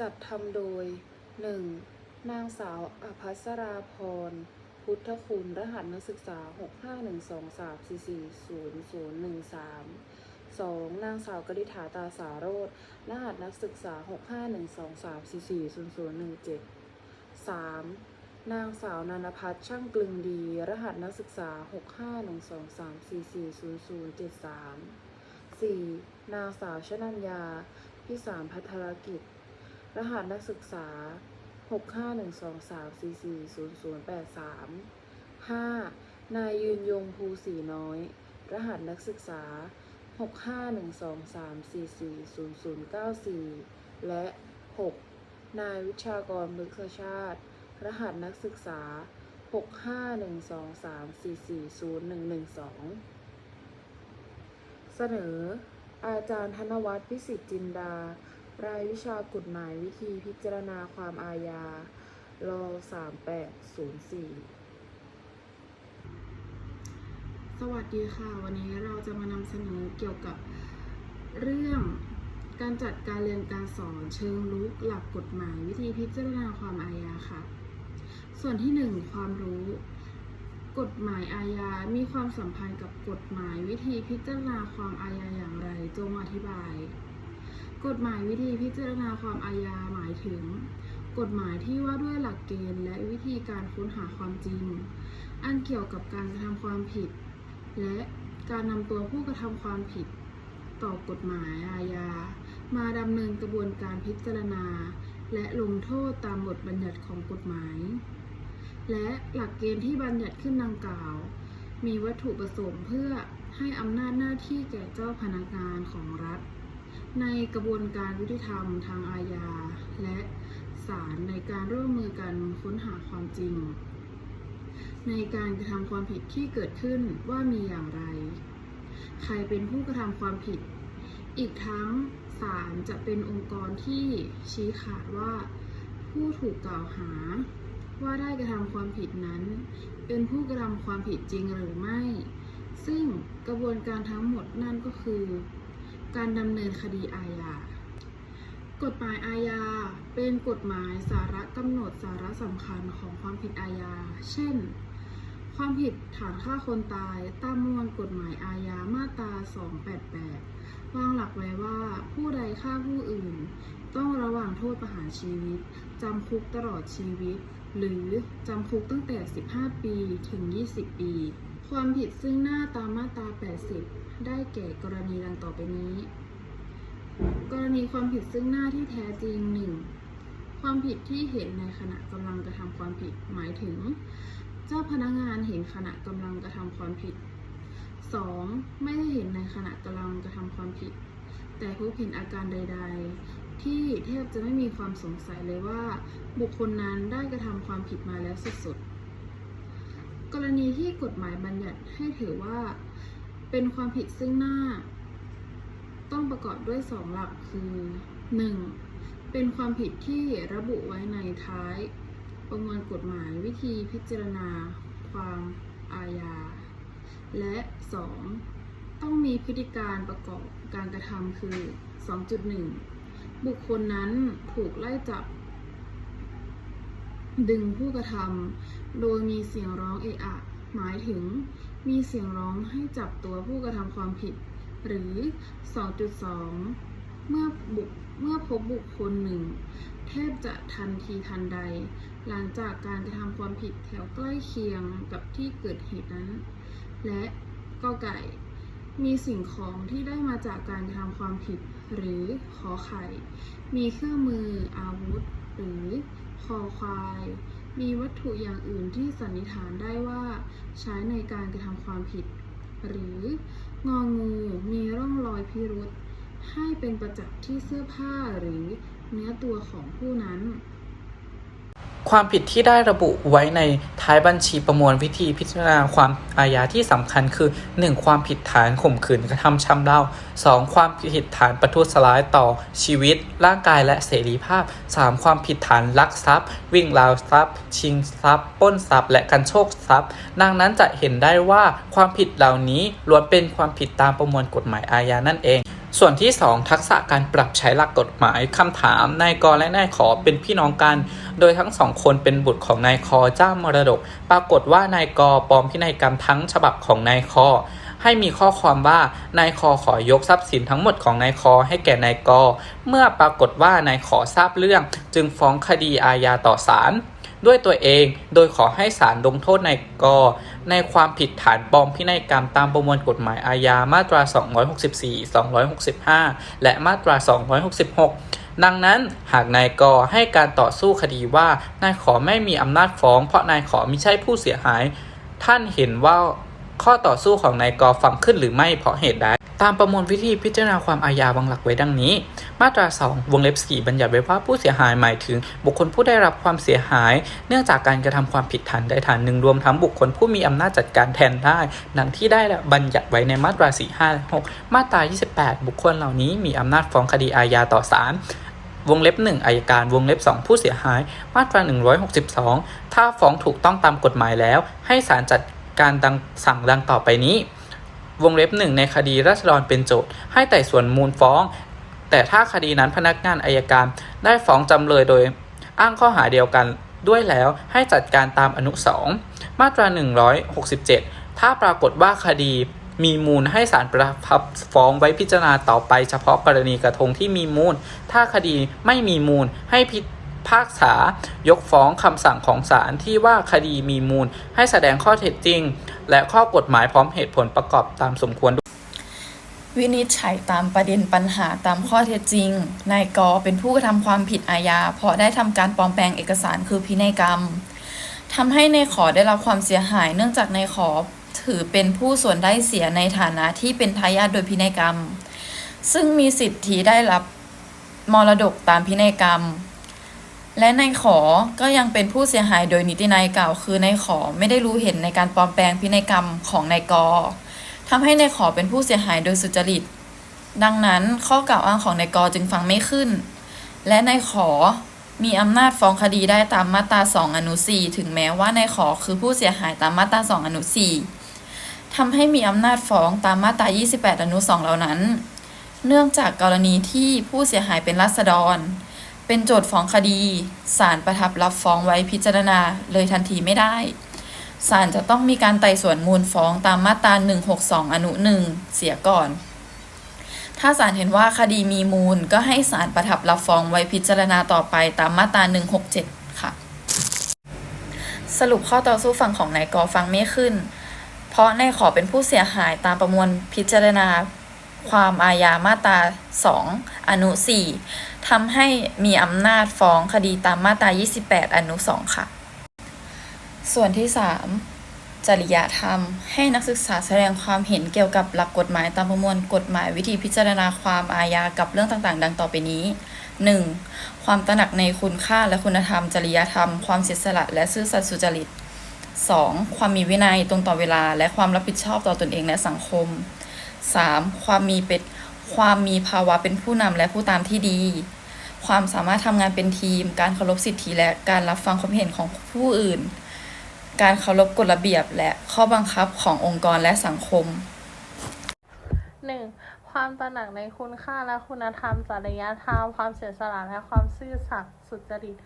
จัดทำโดย 1. นางสาวอภัสราพร พุทธคุณ รหัสนักศึกษา 65123440013 2. นางสาวกฤษฐาตาสาโรธรหัสนักศึกษา 65123440017 3. นางสาวนันพัฒน์ช่างกลึงดี รหัสนักศึกษา 65123440073 4. นางสาวชนัญญา พิสารพัทรกิจ รหัสนักศึกษา 65123440083 5. นายยืนยงภูสีน้อย รหัสนักศึกษา 65123440094 และ 6. นายวิชากรมฤคชาติ รหัสนักศึกษา 65123440112 เสนอ อาจารย์ธนวัฒน์พิสิทธิ์จินดา รายวิชากฎหมายวิธีพิจารณาความอาญา ร3804 สวัสดีค่ะ วันนี้เราจะมานำเสนอเกี่ยวกับเรื่องการจัดการเรียนการสอนเชิงลุกหลักกฎหมายวิธีพิจารณาความอาญาค่ะ ส่วนที่ 1 ความรู้ กฎหมายอาญา มีความสัมพันธ์กับกฎหมายวิธีพิจารณาความอาญาอย่างไร จงอธิบาย กฎหมายวิธีพิจารณาความอาญาหมายถึง กฎหมายที่ว่าด้วยหลักเกณฑ์และวิธีการค้นหาความจริง อันเกี่ยวกับการกระทำความผิด และการนำตัวผู้กระทำความผิด ต่อกฎหมายอาญา มาดำเนินกระบวนการพิจารณา และลงโทษตามบทบัญญัติของกฎหมาย และหลักเกณฑ์ที่บัญญัติขึ้นดังกล่าว มีวัตถุประสงค์เพื่อให้อำนาจหน้าที่แก่เจ้าพนักงานของรัฐ ในกระบวนการยุติธรรมทางอาญา และศาลในการร่วมมือกันค้นหาความจริง ในการกระทำความผิดที่เกิดขึ้นว่ามีอย่างไร ใครเป็นผู้กระทำความผิด อีกทั้งศาลจะเป็นองค์กรที่ชี้ขาดว่า ผู้ถูกกล่าวหาว่าได้กระทำความผิดนั้น เป็นผู้กระทำความผิดจริงหรือไม่ ซึ่งกระบวนการทั้งหมดนั่นก็คือ การดำเนินคดีอาญากฎหมายอาญาเป็นกฎหมายสาระกำหนดสาระสำคัญของความผิดอาญา เช่น ความผิดฐานฆ่าคนตายตามมวลกฎหมายอาญามาตรา 288 วางหลักไว้ว่าผู้ใดฆ่าผู้อื่น ต้องระวังโทษประหารชีวิต จำคุกตลอดชีวิต หรือจำคุกตั้งแต่ 15 ปีถึง 20 ปี ความผิดซึ่งหน้าตามมาตรา 80 ได้แก่กรณีดังต่อไปนี้ กรณีความผิดซึ่งหน้าที่แท้จริง 1. ความผิดที่เห็นในขณะกำลังกระทำความผิด หมายถึง เจ้าพนักงานเห็นขณะกำลังกระทำความผิด 2. ไม่ได้เห็นในขณะกำลังกระทำความผิด แต่พบเห็นอาการใด ๆ ที่แทบจะไม่มีความสงสัยเลยว่า บุคคลนั้นได้กระทำความผิดมาแล้วสุดๆ กรณีที่กฎหมายบัญญัติให้ถือว่า เป็นความผิดซึ่งหน้า ต้องประกอบด้วยสองหลักคือ 1. เป็นความผิดที่ระบุไว้ในท้าย ประมวลกฎหมายวิธีพิจารณา ความอาญา และ 2. ต้องมีพฤติการประกอบการกระทำคือ 2.1 บุคคลนั้นถูกไล่จับ ดึงผู้กระทำโดยมีเสียงร้องเอะอะ หมายถึง มีเสียงร้องให้จับตัวผู้กระทำความผิด หรือ 2.2 เมื่อบุเมื่อพบบุคคลหนึ่ง แทบจะทันทีทันใด หลังจากการกระทำความผิดแถวใกล้เคียงกับที่เกิดเหตุนั้น และก็ไก่ มีสิ่งของที่ได้มาจากการกระทำความผิด หรือขอไข่ มีเครื่องมืออาวุธ หรือ คอควาย มีวัตถุอย่างอื่นที่สันนิษฐานได้ว่าใช้ในการกระทำความผิด หรืององูมีร่องรอยพิรุษให้เป็นประจักษ์ที่เสื้อผ้าหรือเนื้อตัวของผู้นั้น ความผิดที่ได้ระบุไว้ในท้ายบัญชีประมวลวิธีพิจารณาความอาญาที่สำคัญคือ 1. ความผิดฐานข่มขืนกระทำชำเรา 2. ความผิดฐานประทุษร้ายต่อชีวิต ร่างกายและเสรีภาพ 3. ความผิดฐานลักทรัพย์ วิ่งราวทรัพย์ ชิงทรัพย์ป้นทรัพย์ และกันโชคทรัพย์ ดังนั้นจะเห็นได้ว่าความผิดเหล่านี้ล้วนเป็นความผิดตามประมวลกฎหมายอาญานั่นเอง ส่วนที่ 2 ทักษะการปรับใช้หลักกฎหมายคำถามนายกและนายขอเป็นพี่น้องกัน โดยทั้งสองคนเป็นบุตรของนายคอเจ้ามรดก ปรากฏว่านายกปลอมพินัยกรรมทั้งฉบับของนายคอให้มีข้อความว่านายคอขอยกทรัพย์สินทั้งหมดของนายคอให้แก่นายก เมื่อปรากฏว่านายขอทราบเรื่อง จึงฟ้องคดีอาญาต่อศาล ด้วยตัวเอง โดยขอให้ศาลลงโทษนายกในความผิดฐานปลอมพินัยกรรมตามประมวลกฎหมายอาญามาตรา 264 265 และมาตรา 266 ดังนั้นหากนายกให้การต่อสู้คดีว่านายขอไม่มีอำนาจฟ้อง เพราะนายขอม่ใช่ผู้เสียหาย ท่านเห็นว่าข้อต่อสู้ของนายกฟังขึ้นหรือไม่เพราะเหตุใด ตามประมวลวิธีพิจารณาความอาญาวางหลักไว้ดังนี้ มาตรา 2 วงเล็บ 4 บัญญัติไว้ว่าผู้เสียหายหมายถึง บุคคลผู้ได้รับความเสียหาย เนื่องจากการกระทำความผิดฐานใดฐานหนึ่งรวมทั้งบุคคลผู้มีอำนาจจัดการแทนได้ ดังที่ได้บัญญัติไว้ในมาตรา 4 5 6 มาตรา 28 บุคคลเหล่านี้มีอำนาจฟ้องคดีอาญาต่อศาลวงเล็บ 1อายการ วงเล็บ 2 ผู้เสียหาย มาตรา 162 ถ้าฟ้องถูกต้องตามกฎหมายแล้ว ให้ศาลจัดการดังสั่งดังต่อไปนี้ วงเล็บหนึ่งในคดีราษฎรเป็นโจทย์ให้ไต่สวนมูลฟ้อง แต่ถ้าคดีนั้นพนักงานอายการได้ฟ้องจำเลยโดย อ้างข้อหาเดียวกันด้วยแล้วให้จัดการตามอนุสองมาตรา 167 ถ้าปรากฏว่าคดีมีมูลให้ศาลประทับฟ้องไว้พิจารณาต่อไปเฉพาะกรณีกระทงที่มีมูล ถ้าคดีไม่มีมูลให้พิพากษายกฟ้องคำสั่งของศาลที่ว่าคดีมีมูล ให้แสดงข้อเท็จจริง และข้อกฎหมายพร้อมเหตุผลประกอบตามสมควร วินิจฉัยตามประเด็นปัญหาตามข้อเท็จจริง นายกเป็นผู้กระทำความผิดอาญา เพราะได้ทำการปลอมแปลงเอกสารคือพินัยกรรมทำให้ในายขอได้รับความเสียหาย เนื่องจากนายขอถือเป็นผู้ส่วนได้เสียในฐานะที่เป็นทายาทโดยพินัยกรรม ซึ่งมีสิทธิได้รับมรดกตามพินัยกรรม และนายขอก็ยังเป็นผู้เสียหายโดยนิตินัยกล่าวคือนายขอไม่ได้รู้เห็นในการปลอมแปลงพินัยกรรมของนายกทำให้นายขอเป็นผู้เสียหายโดยสุจริต ดังนั้นข้อกล่าวอ้างของนายกจึงฟังไม่ขึ้น และนายขอมีอำนาจฟ้องคดีได้ตามมาตรา 2 อนุ 4 ถึงแม้ว่านายขอคือผู้เสียหายตามมาตรา 2 อนุ 4 ทำให้มีอำนาจฟ้องตามมาตรา 28 อนุ 2 เหล่านั้น เนื่องจากกรณีที่ผู้เสียหายเป็นรัษฎร เป็นโจทย์ฟ้องคดีศาลประทับรับฟ้องไว้พิจารณาเลยทันทีไม่ได้ศาลจะต้องมีการไต่สวนมูลฟ้องตามมาตรา 162 อนุ 1 เสียก่อน ถ้าศาลเห็นว่าคดีมีมูลก็ให้ศาลประทับรับฟ้องไว้พิจารณาต่อไปตามมาตรา 167 ค่ะ สรุปข้อต่อสู้ฝั่งของนายกอฟังไม่ขึ้น เพราะนายขอเป็นผู้เสียหายตามประมวลพิจารณาความอาญามาตรา 2 อนุ 4 ทำให้มีอำนาจฟ้องคดีตามมาตรา 28 อนุ 2 ค่ะ ส่วนที่ 3 จริยธรรม ให้นักศึกษาแสดงความเห็นเกี่ยวกับหลักกฎหมายตามประมวลกฎหมายวิธีพิจารณาความอาญากับเรื่องต่างๆ ดังต่อไปนี้ 1. ความตระหนักในคุณค่าและคุณธรรม จริยธรรม ความเสียสละและซื่อสัตย์สุจริต 2. ความมีวินัยตรงต่อเวลา และความรับผิดชอบต่อตนเองและสังคม 3. ความมีเป็น ความมีภาวะเป็นผู้นำและผู้ตามที่ดี ความสามารถทำงานเป็นทีม การเคารพสิทธิและการรับฟังความเห็นของผู้อื่น การเคารพกฎระเบียบและข้อบังคับขององค์กรและสังคมหนึ่งความตระหนักในคุณค่าและคุณธรรมจริยธรรม ความเสียสละและความซื่อสัตย์สุจริต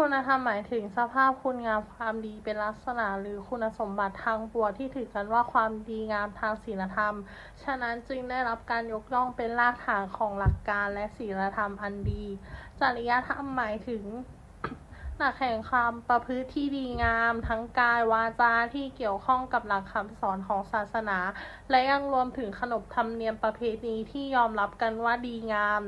คุณธรรมหมายถึงสภาพคุณงามความดีเป็นลักษณะหรือคุณสมบัติทางปวงที่ถือกันว่าความดีงามทางศีลธรรม ฉะนั้นจึงได้รับการยกย่องเป็นรากฐานของหลักการและศีลธรรมอันดี จริยธรรมหมายถึงหลักแห่งความประพฤติที่ดีงาม ทั้งกายวาจาที่เกี่ยวข้องกับหลักคำสอนของศาสนา และยังรวมถึงขนบธรรมเนียมประเพณีที่ยอมรับกันว่าดีงาม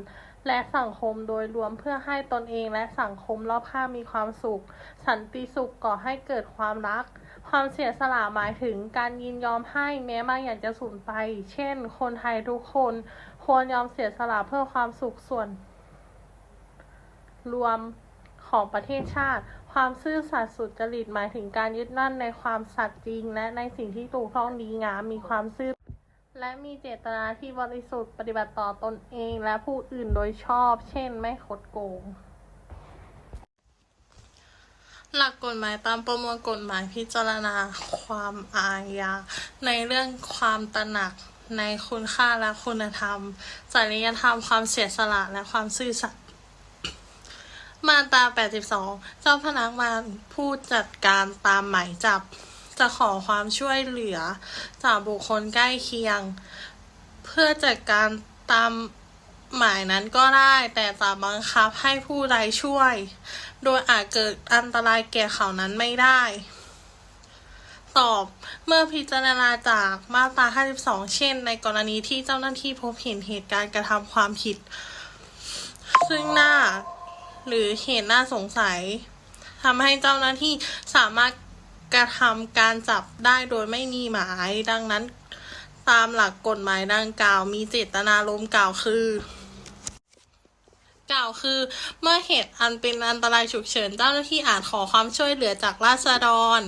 และสังคมโดยรวมเพื่อให้ตนเองและสังคมรอบข้างมีความสุข สันติสุขก่อให้เกิดความรัก ความเสียสละหมายถึงการยินยอมให้แม้บางอย่างจะสูญไป เช่น คนไทยทุกคน ควรยอมเสียสละเพื่อความสุขส่วน รวมของประเทศชาติ ความซื่อสัตย์สุจริตหมายถึงการยึดมั่นในความสัตย์จริง และในสิ่งที่ถูกต้องดีงามมีความซื่อ และมีเจตนาที่บริสุทธิ์ปฏิบัติต่อตนเองและผู้อื่นโดยชอบ เช่น ไม่คดโกง หลักกฎหมายตามประมวลกฎหมายพิจารณาความอาญาในเรื่องความตระหนักในคุณค่าและคุณธรรม จริยธรรมความเสียสละและความซื่อสัตย์ มาตรา 82 เจ้าพนักงานผู้จัดการตามหมายจับ จะขอความช่วยเหลือจากบุคคลใกล้เคียง เพื่อจัดการตามหมายนั้นก็ได้ แต่จะบังคับให้ผู้ใดช่วย โดยอาจเกิดอันตรายแก่เขานั้นไม่ได้ ตอบเมื่อพิจารณาจากมาตรา 52 เช่น ในกรณีที่เจ้าหน้าที่พบเห็นเหตุการณ์กระทำความผิด ซึ่งหน้าหรือเหตุน่าสงสัยทำให้เจ้าหน้าที่สามารถ กระทำการจับได้โดยไม่มีหมาย ดังนั้นตามหลักกฎหมายดังกล่าวมีเจตนารมณ์กล่าวคือ กล่าวคือ เมื่อเหตุอันเป็นอันตรายฉุกเฉินเจ้าหน้าที่อาจขอความช่วยเหลือจากราษฎร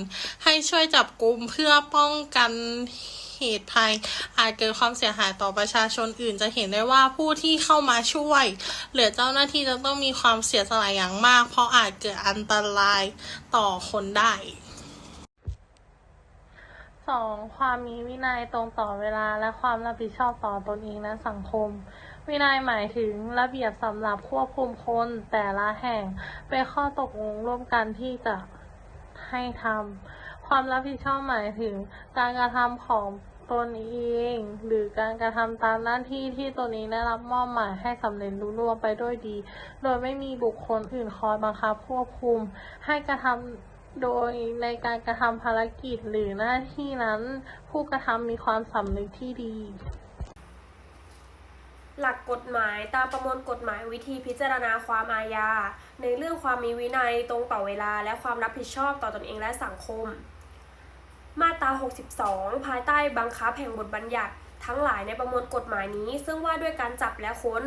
ให้ช่วยจับกลุ่มเพื่อป้องกันเหตุภัยอาจเกิดความเสียหายต่อประชาชนอื่น จะเห็นได้ว่าผู้ที่เข้ามาช่วย เหลือเจ้าหน้าที่จะต้องมีความเสียสละอย่างมาก เพราะอาจเกิดอันตรายต่อคนได้ สองความมีวินัยตรงต่อเวลาและความรับผิดชอบต่อตนเองและสังคม วินัยหมายถึงระเบียบสำหรับควบคุมคนแต่ละแห่งเป็นข้อตกลงร่วมกันที่จะให้ทำความรับผิดชอบหมายถึงการกระทำของตนเองหรือการกระทำตามหน้าที่ที่ตนเองได้รับมอบหมายให้สำเร็จรุ่ร่วงไปด้วยดี โดยไม่มีบุคคลอื่นคอยบังคับควบคุม ให้กระทำ โดยในการกระทำภารกิจหรือหน้าที่นั้น ผู้กระทำมีความสำนึกที่ดี หลักกฎหมายตามประมวลกฎหมายวิธีพิจารณาความอาญา ในเรื่องความมีวินัยตรงต่อเวลาและความรับผิดชอบต่อตอนเองและสังคม มาตรา 62 ภายใต้บังคับแห่งบทบัญญัติทั้งหลายในประมวลกฎหมายนี้ ซึ่งว่าด้วยการจับและค้น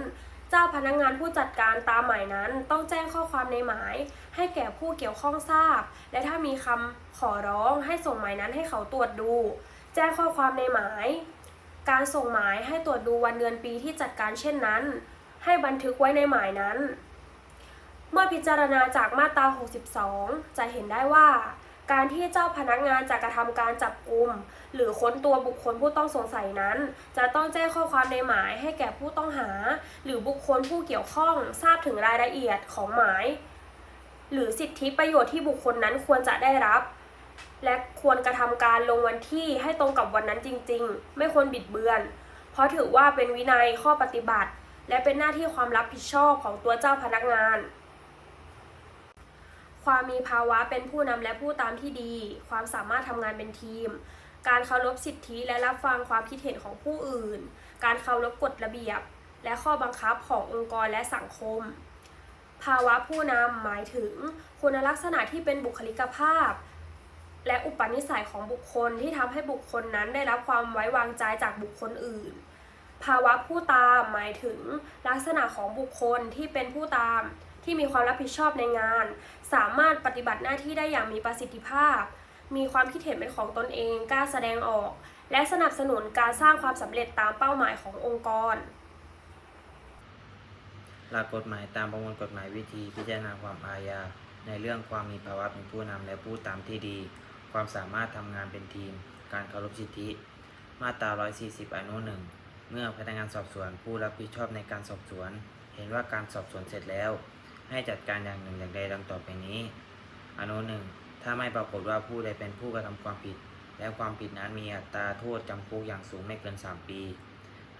เจ้าพนักงานผู้จัดการตามหมายนั้น ต้องแจ้งข้อความในหมาย ให้แก่ผู้เกี่ยวข้องทราบ และถ้ามีคำขอร้องให้ส่งหมายนั้นให้เขาตรวจดู แจ้งข้อความในหมาย การส่งหมายให้ตรวจดูวันเดือนปีที่จัดการเช่นนั้น ให้บันทึกไว้ในหมายนั้น เมื่อพิจารณาจากมาตรา 62 จะเห็นได้ว่า การที่เจ้าพนักงานจะกระทำการจับกลุ่มหรือค้นตัวบุคคลผู้ต้องสงสัยนั้น จะต้องแจ้งข้อความในหมายให้แก่ผู้ต้องหา หรือบุคคลผู้เกี่ยวข้องทราบถึงรายละเอียดของหมาย หรือสิทธิประโยชน์ที่บุคคลนั้นควรจะได้รับ และควรกระทำการลงวันที่ให้ตรงกับวันนั้นจริง ๆ ไม่ควรบิดเบือน เพราะถือว่าเป็นวินัยข้อปฏิบัติ และเป็นหน้าที่ความรับผิดชอบของตัวเจ้าพนักงาน ความมีภาวะเป็นผู้นำและผู้ตามที่ดี ความสามารถทำงานเป็นทีม การเคารพสิทธิและรับฟังความคิดเห็นของผู้อื่น การเคารพกฎระเบียบ และข้อบังคับขององค์กรและสังคม ภาวะผู้นำหมายถึง คุณลักษณะที่เป็นบุคลิกภาพ และอุปนิสัยของบุคคลที่ทำให้บุคคลนั้นได้รับความไว้วางใจจากบุคคลอื่น ภาวะผู้ตามหมายถึงลักษณะของบุคคลที่เป็นผู้ตามที่มีความรับผิดชอบในงาน สามารถปฏิบัติหน้าที่ได้อย่างมีประสิทธิภาพ มีความคิดเห็นเป็นของตนเองกล้าแสดงออก และสนับสนุนการสร้างความสำเร็จตามเป้าหมายขององค์กร หลักกฎหมายตามประมวลกฎหมายวิธีพิจารณาความอาญาในเรื่องความมีภาวะเป็นผู้นำและผู้ตามที่ดี ความสามารถทำงานเป็นทีม การเคารพสิทธิ มาตรา 140 อนุหนึ่งเมื่อพนักงานสอบสวนผู้รับผิดชอบในการสอบสวน เห็นว่าการสอบสวนเสร็จแล้ว ให้จัดการอย่างหนึ่งอย่างใดดังต่อไปนี้ อนุหนึ่งถ้าไม่ปรากฏว่าผู้ใดเป็นผู้กระทำความผิด และความผิดนั้นมีอัตราโทษจำคุกอย่างสูงไม่เกิน 3 ปี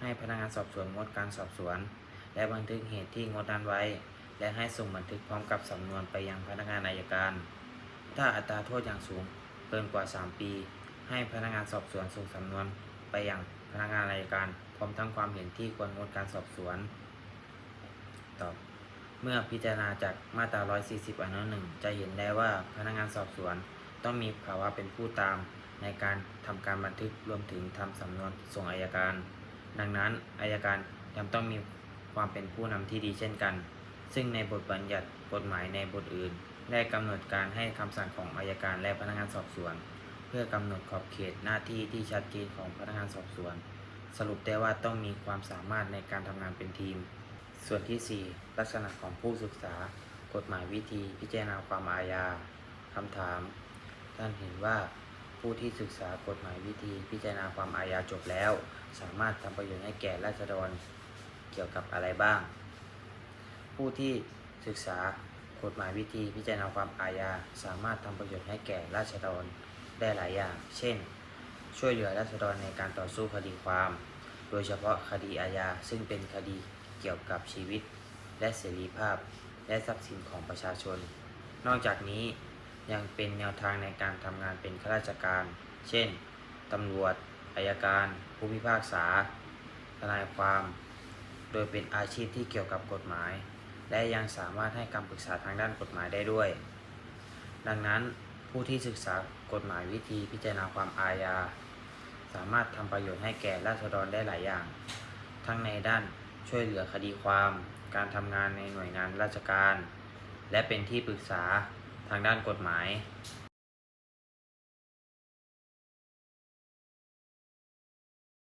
ให้พนักงานสอบสวนงดการสอบสวน และบันทึกเหตุที่งดนั้นไว้ และให้ส่งบันทึกพร้อมกับสำนวนไปยังพนักงานอายการ ถ้าอัตราโทษอย่างสูงเกินกว่า 3 ปี ให้พนักงานสอบสวนส่งสำนวนไปยังพนักงานอายการ พร้อมทั้งความเห็นที่ควรงดการสอบสวน ตอบ เมื่อพิจารณาจากมาตรา 140 อนุหนึ่งจะเห็นได้ว่าพนักงานสอบสวนต้องมีภาวะเป็นผู้ตามในการทำการบันทึกรวมถึงทำสำนวนส่งอายการ ดังนั้นอายการยังต้องมีความเป็นผู้นำที่ดีเช่นกัน ซึ่งในบทบัญญัติกฎหมายในบทอื่น ได้กำหนดการให้คำสั่งของอายการและพนักงานสอบสวน เพื่อกำหนดขอบเขตหน้าที่ที่ชัดเจนของพนักงานสอบสวน สรุปได้ว่าต้องมีความสามารถในการทำงานเป็นทีม ส่วนที่ 4 ลักษณะของผู้ศึกษา กฎหมายวิธีพิจารณาความอาญาคำถาม ท่านเห็นว่าผู้ที่ศึกษากฎหมายวิธีพิจารณาความอาญาจบแล้ว สามารถทำประโยชน์ให้แก่ราษฎรเกี่ยวกับอะไรบ้าง ผู้ที่ศึกษากฎหมายวิธีพิจารณาความอาญาสามารถทำประโยชน์ให้แก่ราษฎรได้หลายอย่าง เช่น ช่วยเหลือราษฎรในการต่อสู้คดีความ โดยเฉพาะคดีอาญาซึ่งเป็นคดี เกี่ยวกับชีวิต และเสรีภาพ และทรัพย์สินของประชาชน นอกจากนี้ยังเป็นแนวทางในการทำงานเป็นข้าราชการ เช่น ตำรวจ อายการ ผู้พิพากษา ทนายความ โดยเป็นอาชีพที่เกี่ยวกับกฎหมาย และยังสามารถให้คำปรึกษาทางด้านกฎหมายได้ด้วย ดังนั้นผู้ที่ศึกษากฎหมายวิธีพิจารณาความอาญา สามารถทำประโยชน์ให้แก่ราษฎรได้หลายอย่าง ทั้งในด้าน ช่วยเหลือคดีความ การทำงานในหน่วยงานราชการ และเป็นที่ปรึกษาทางด้านกฎหมาย